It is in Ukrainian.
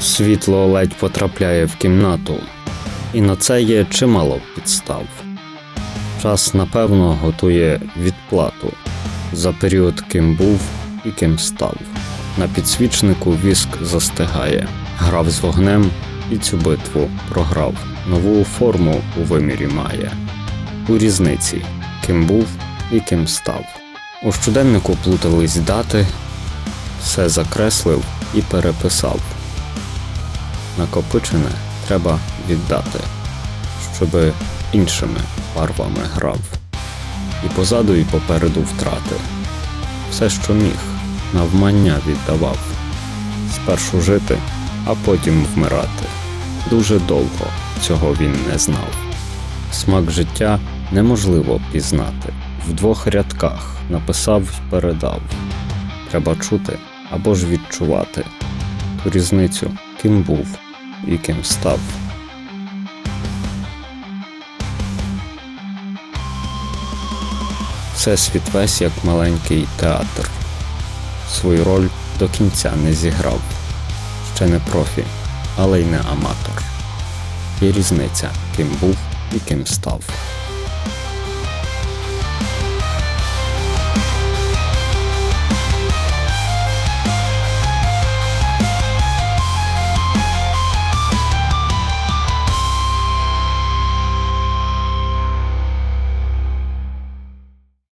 Світло ледь потрапляє в кімнату, і на це є чимало підстав. Час, напевно, готує відплату за період, ким був і ким став. На підсвічнику віск застигає, грав з вогнем і цю битву програв. Нову форму у вимірі має. У різниці, ким був і ким став. У щоденнику плутались дати, все закреслив і переписав. Накопичене треба віддати, щоби іншими барвами грав. І позаду, і попереду втрати. Все, що міг, навмання віддавав. Спершу жити, а потім вмирати. Дуже довго цього він не знав. Смак життя неможливо пізнати. В двох рядках написав й передав. Треба чути або ж відчувати ту різницю, ким був і ким став. Всесвіт весь як маленький театр. Свою роль до кінця не зіграв. Ще не профі, але й не аматор. І різниця, ким був і ким став.